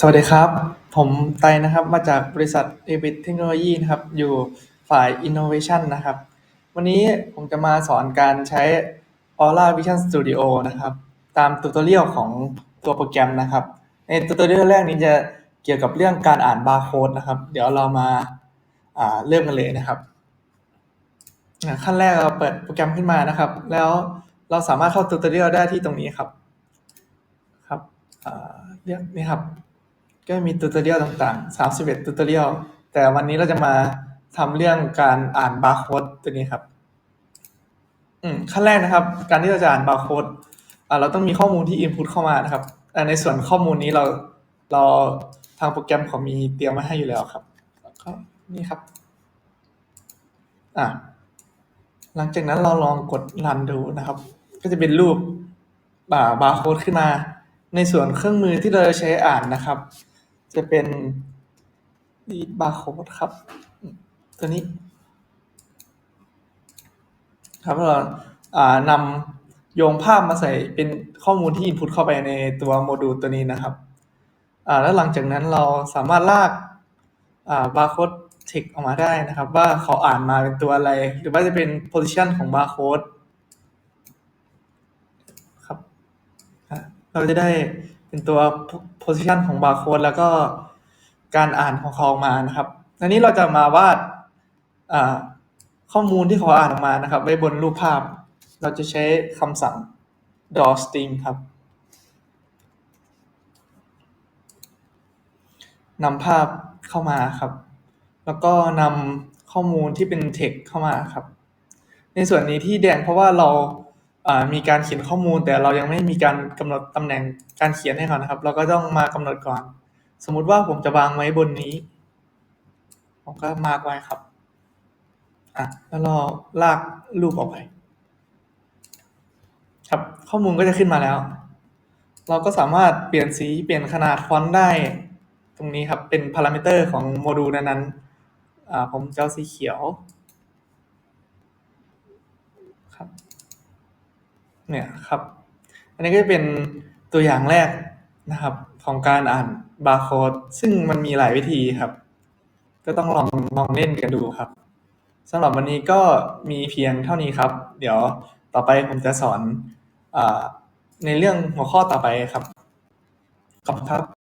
สวัสดีครับ ผมไตนะครับ มาจากบริษัท a b i t Technology นะครับ อยู่ฝ่าย Innovation นะครับ วันนี้ผมจะมาสอนการใช้ Aura Vision Studio นะครับ ตามตูตอเรียลของตัวโปรแกรมนะครับ ในตูตอเรียลแรกนี้จะเกี่ยวกับเรื่องการอ่านบาร์โค้ดนะครับ เดี๋ยวเรามาาเริ่มกันเลยนะครับ ขั้นแรกเราเปิดโปรแกรมขึ้นมานะครับ แล้วเราสามารถเข้าตูตอเรียลได้ที่ตรงนี้ครับ ครับเรียกนี่ครับ ก็มีตูตอเรียลต่างๆ 31ตูตอเรียลแต่วันนี้เราจะมาทำเรื่องการอ่านบาร์โค้ดตัวนี้ครับ อืมขั้นแรกนะครับ การที่เราจะอ่านบาร์โค้ดอ่าเราต้องมีข้อมูลที่ input เข้ามานะครับอ่ในส่วนข้อมูลนี้เราเราทางโปรแกรมเขามีเตรียมมาให้อยู่แล้วครับก็นี่ครับ อ่าหลังจากนั้นเราลองกดรันดูนะครับ ก็จะเป็นรูปบาร์โค้ดขึ้นมา ในส่วนเครื่องมือที่เราจะใช้อ่านนะครับ จะเป็น read barcode ครับ ตัวนี้ ครับเราอ่านำโยงภาพมาใส่เป็นข้อมูลที่ input เข้าไปในตัวโมดูลตัวนี้นะครับ แล้วหลังจากนั้นเราสามารถลากอ่า barcode text ออกมาได้นะครับ ว่าเขาอ่านมาเป็นตัวอะไร หรือว่าจะเป็น position ของ barcode ครับ เราจะได้ เป็นตัว position ของ barcode แล้วก็การอ่านของเขาออกมานะครับอันนี้เราจะมาวาดข้อมูลที่เขาอ่านออกมานะครับ ไว้บนรูปภาพ เราจะใช้คำสั่ง draw string ครับนำภาพเข้ามาครับ แล้วก็นำข้อมูลที่เป็น text เข้ามาครับ ในส่วนนี้ที่แดงเพราะว่าเรา มีการเขียนข้อมูล แต่เรายังไม่มีการกำหนดตำแหน่งการเขียนให้เขานะครับ เราก็ต้องมากำหนดก่อน สมมุติว่าผมจะวางไว้บนนี้ ผมก็มาร์กไว้ครับอะแล้วเราลากรูปออกไป ครับข้อมูลก็จะขึ้นมาแล้ว เราก็สามารถเปลี่ยนสีเปลี่ยนขนาดฟอนต์ได้ ตรงนี้ครับเป็นพารามิเตอร์ของโมดูลนั้นๆอ่าผมจะเอาสีเขียว ครับ เนี่ยครับ อันนี้ก็จะเป็นตัวอย่างแรกนะครับ ของการอ่านบาร์โค้ดซึ่งมันมีหลายวิธีครับ ก็ต้องลองลองเล่นกันดูครับสำหรับวันนี้ก็มีเพียงเท่านี้ครับ เดี๋ยวต่อไปผมจะสอนอในเรื่องหัวข้อต่อไปครับ ขอบคุณครับ